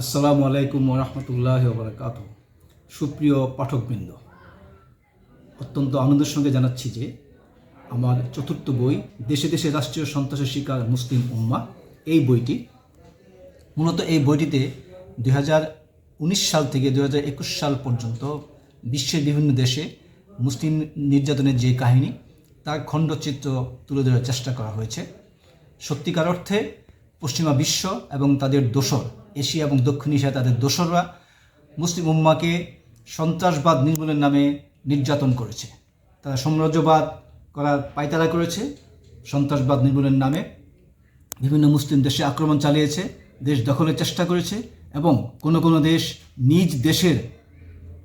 আসসালামু আলাইকুম রহমতুল্লাহ বরকাত সুপ্রিয় পাঠকবৃন্দ, অত্যন্ত আনন্দের সঙ্গে জানাচ্ছি যে আমার চতুর্থ বই, দেশে দেশে রাষ্ট্রীয় সন্ত্রাসের শিকার মুসলিম উম্মা এই বইটি, মূলত এই বইটিতে দু হাজার উনিশ সাল থেকে দু হাজার একুশ সাল পর্যন্ত বিশ্বের বিভিন্ন দেশে মুসলিম নির্যাতনের যে কাহিনী, তার খণ্ডচিত্র তুলে ধরার চেষ্টা করা হয়েছে। সত্যিকার অর্থে পশ্চিমা বিশ্ব এবং তাদের দোসর এশিয়া এবং দক্ষিণ এশিয়া তাদের দোসররা মুসলিম উম্মাকে সন্ত্রাসবাদ নির্মূলের নামে নির্যাতন করেছে। তারা সাম্রাজ্যবাদ করার পায়তারা করেছে, সন্ত্রাসবাদ নির্মূলের নামে বিভিন্ন মুসলিম দেশে আক্রমণ চালিয়েছে, দেশ দখলের চেষ্টা করেছে এবং কোনো কোনো দেশ নিজ দেশের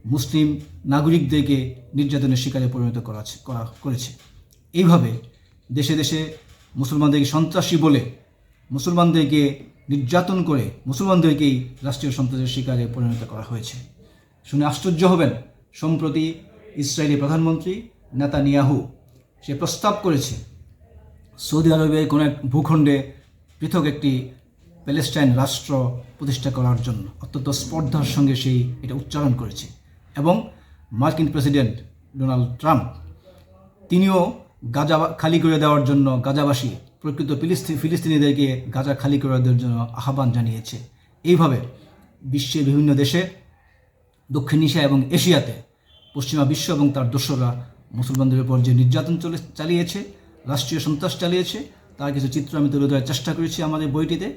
মুসলিম নাগরিকদেরকে নির্যাতনের শিকারে পরিণত করা করা করেছে। এইভাবে দেশে দেশে মুসলমানদেরকে সন্ত্রাসী বলে মুসলমানদেরকে নির্যাতন করে মুসলমানদেরকেই রাষ্ট্রীয় সন্ত্রাসের শিকারে পরিণত করা হয়েছে। শুনে আশ্চর্য হবেন, সম্প্রতি ইসরায়েলি প্রধানমন্ত্রী নেতানিয়াহু সে প্রস্তাব করেছে, সৌদি আরবের কোনো এক ভূখণ্ডে পৃথক একটি প্যালেস্টাইন রাষ্ট্র প্রতিষ্ঠা করার জন্য অত্যন্ত স্পর্ধার সঙ্গে সেই এটা উচ্চারণ করেছে এবং মার্কিন প্রেসিডেন্ট ডোনাল্ড ট্রাম্প তিনিও গাজা খালি করে দেওয়ার জন্য গাজাবাসী প্রকৃত ফিলিস্তিন ফিলিস্তিনিদেরকে গাজা খালি করে দেওয়ার জন্য আহ্বান জানিয়েছে। এইভাবে বিশ্বের বিভিন্ন দেশে, দক্ষিণ এশিয়া এবং এশিয়াতে, পশ্চিমা বিশ্ব এবং তার দোসররা মুসলমানদের উপর যে নির্যাতন চলে চালিয়েছে, রাষ্ট্রীয় সন্ত্রাস চালিয়েছে, তার কিছু চিত্র আমি তুলে ধরার চেষ্টা করেছি আমাদের বইটিতে।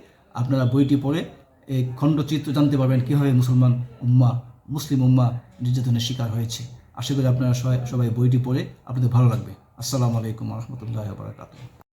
আপনারা বইটি পড়ে এই খণ্ডচিত্র জানতে পারবেন কীভাবে মুসলমান উম্মা, মুসলিম উম্মা নির্যাতনের শিকার হয়েছে। আশা করি আপনারা সবাই সবাই বইটি পড়ে, আপনাদের ভালো লাগবে। আসসালামু আলাইকুম রহমতুল্লাহ বারকাতুহ।